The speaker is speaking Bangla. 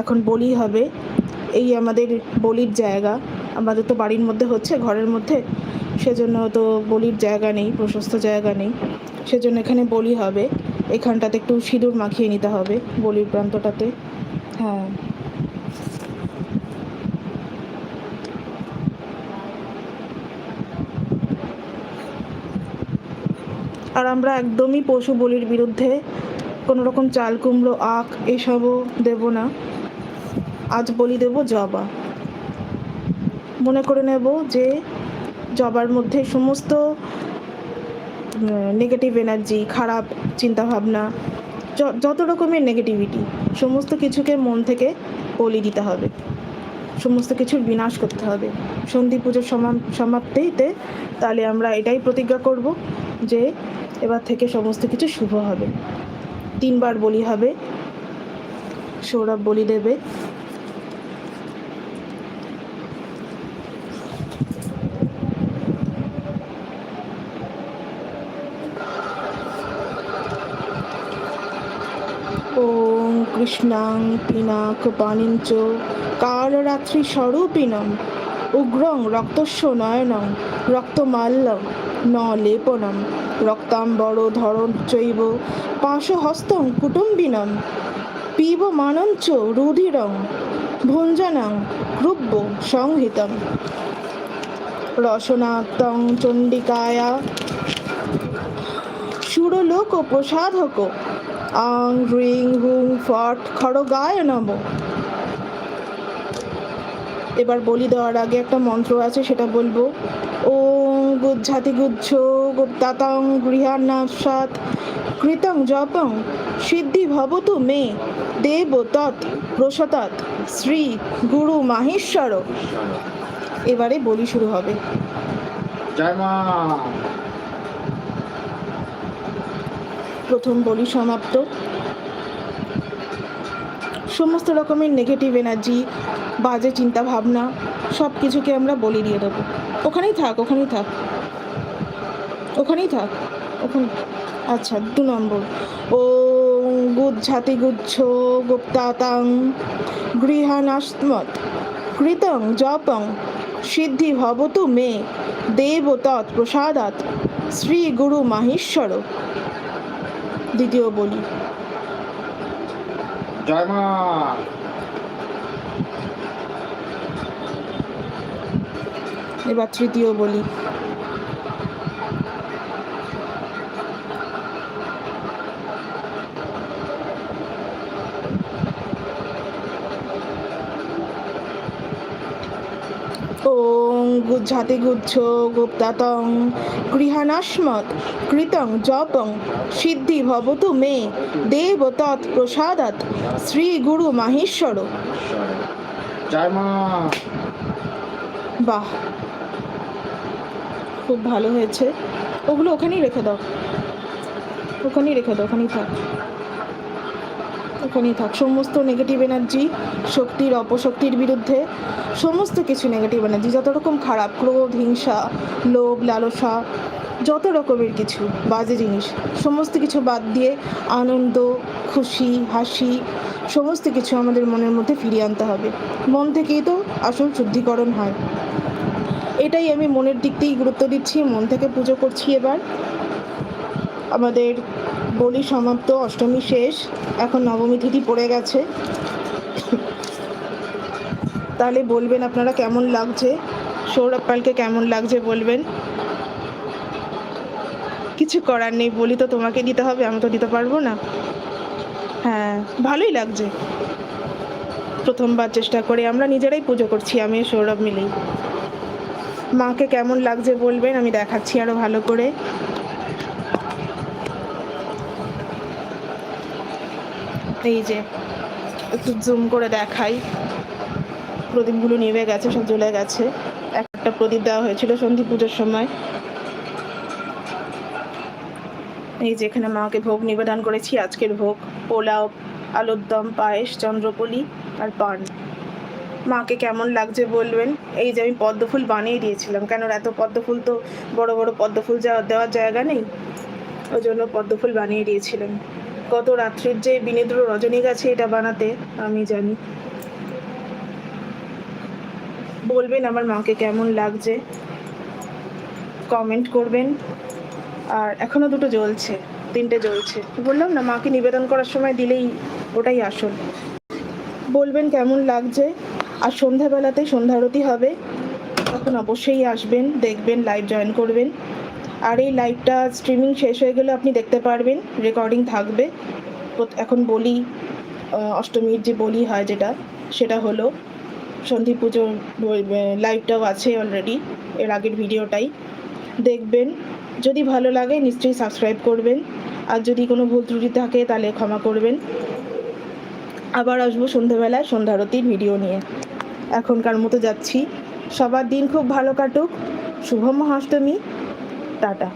এখন বলি হবে, এই আমাদের বলির জায়গা। আমাদের তো বাড়ির মধ্যে হচ্ছে, ঘরের মধ্যে। সেজন্য তো বলির জায়গা নেই, প্রশস্ত জায়গা নেই। সেজন্য এখানে বলি হবে, এখানটাতে একটু সিঁদুর মাখিয়ে নিতে হবে বলির প্রান্তটাতে। হ্যাঁ। আর আমরা একদমই পশু বলির বিরুদ্ধে কোনো রকম চাল, কুমড়ো, আখ এসবও দেব না। আজ বলি দেব জবা। মনে করে নেব যে জবার মধ্যে সমস্ত নেগেটিভ এনার্জি খারাপ চিন্তাভাবনা যত রকমের নেগেটিভিটি সমস্ত কিছুকে মন থেকে বলি দিতে হবে। সমস্ত কিছুর বিনাশ করতে হবে। সন্ধি পুজোর সমা- সমাপ্তিতে তাহলে আমরা এটাই প্রতিজ্ঞা করব যে এবার থেকে সমস্ত কিছু শুভ হবে। তিনবার বলি হবে। সৌরভ বলি দেবে। কৃষ্ণাং পিনাক পানিঞ্চ কালরাত্রি স্বরূপিণম। উগ্রং রক্তস্য নয়নং। রক্তমাল্যং ন লেপনম রক্তাম্বর ধরণ চৈব। পাশহস্তং কুটুম্বিনম। পিবমানঞ্চ রুধিরং। ভুঞ্জনং ক্রুব্য সংহিতম। রসনাত্তং চণ্ডিকায়া। সুরলোক প্রসাধক আং রিং হুং ফট খড়গায় নম। এবার বলি দেওয়ার আগে একটা মন্ত্র আছে, সেটা বলব। ওম গুজ্জাতি গুচ্ছ গুপ্তাতং গৃহান্নাসাত কৃতং জপং সিদ্ধি ভবতু মে দেব তৎ প্রসতৎ শ্রী গুরু মাহেশ্বর। এবারে বলি শুরু হবে। জয় মা। প্রথম বলি সমাপ্ত। সমস্ত রকমের নেগেটিভ এনার্জি বাজে চিন্তা ভাবনা সব কিছুকে আমরা বলি দিয়ে দেবো। ওখানেই থাক ওখানেই থাক। ওখানেই থাক। ওখানে আচ্ছা দু নম্বর। ও গুজ্জাতি গুচ্ছ গুপ্তাতাং গৃহানাস্মৎ। কৃতং জপং সিদ্ধি ভবতু মে দেব তৎ প্রসাদাত শ্রী গুরু মাহেশ্বর। দ্বিতীয় বলি। জয় মা এবার তৃতীয় বলি ওং গুজ্জাতি গুচ্ছ গুপ্তাতং গৃহানাস্মৎ কৃতং জপং সিদ্ধি ভবতু মে দেব তৎ প্রসাদাত শ্রী গুরু মাহেশ্বর। বাহ খুব ভালো হয়েছে। ওগুলো ওখানেই রেখে দাও। ওখানেই রেখে দাও ওখানেই থাক। ওখানেই থাক। সমস্ত নেগেটিভ এনার্জি শক্তির অপশক্তির বিরুদ্ধে সমস্ত কিছু নেগেটিভ এনার্জি যত রকম খারাপ, ক্রোধ, হিংসা, লোভ, লালসা, যত রকমের কিছু বাজে জিনিস, সমস্ত কিছু বাদ দিয়ে আনন্দ, খুশি, হাসি, সমস্ত কিছু আমাদের মনের মধ্যে ফিরিয়ে আনতে হবে। মন থেকেই তো আসল শুদ্ধিকরণ হয়। এটাই আমি মনের দিক থেকেই গুরুত্ব দিচ্ছি। মন থেকে পুজো করছি এবার। আমাদের বলি, সমাপ্ত, অষ্টমী শেষ, এখন নবমী তিথি পড়ে গেছে। তাহলে বলবেন আপনারা কেমন লাগছে? সৌরভ পালকে কেমন লাগছে বলবেন? কিছু করার নেই, বলি তো তোমাকে দিতে হবে, আমি তো দিতে পারব না। হ্যাঁ ভালোই লাগছে। প্রথমবার চেষ্টা করে আমরা নিজেরাই পুজো করছি, আমি সৌরভ মিলেই। মাকে কেমন লাগছে বলবেন, আমি দেখাচ্ছি আরও ভালো করে। এই যে একটু জুম করে দেখাই। প্রদীপগুলো নিভে গেছে, সব জ্বলে গেছে। একটা প্রদীপ দেওয়া হয়েছিল সন্ধি পুজোর সময়। এই যে এখানে মাকে ভোগ নিবেদন করেছি, আজকের ভোগ পোলাও, আলুর দম, পায়েস, চন্দ্রপলি আর পান। মাকে কেমন লাগছে বলবেন? এই যে আমি পদ্ম ফুল বানিয়ে দিয়েছিলাম। কেন এত পদ্ম ফুল তো বড় বড় পদ্ম ফুল যাওয়া দেওয়ার জায়গা নেই? ওই জন্য পদ্ম ফুল বানিয়ে দিয়েছিলাম। গত রাত্রির যে বিনেদ্র রজনী গেছে এটা বানাতে, আমি জানি। বলবেন আমার মাকে কেমন লাগছে? কমেন্ট করবেন। আর এখনও দুটো জ্বলছে, তিনটে জ্বলছে। বললাম না, মাকে নিবেদন করার সময় দিলেই ওটাই আসল। বলবেন কেমন লাগছে? আর সন্ধ্যাবেলাতে সন্ধ্যারতি হবে। তখন অবশ্যই আসবেন, দেখবেন লাইভ জয়েন করবেন। আর এই লাইভটা স্ট্রিমিং শেষ হয়ে গেলে আপনি দেখতে পারবেন রেকর্ডিং থাকবে। এখন বলি অষ্টমীর যে বলি হয় যেটা, সেটা হলো সন্ধি পুজোর লাইভটাও আছে অলরেডি এর আগের ভিডিওটাই দেখবেন, যদি ভালো লাগে নিশ্চয়ই সাবস্ক্রাইব করবেন, আর যদি কোনো ভুল ত্রুটি থাকে তাহলে ক্ষমা করবেন। আবার আসব সন্ধ্যাবেলায় সন্ধ্যারতির ভিডিও নিয়ে। এখনকার মতো যাচ্ছি। সবার দিন খুব ভালো কাটুক। শুভ মহাষ্টমী। টাটা।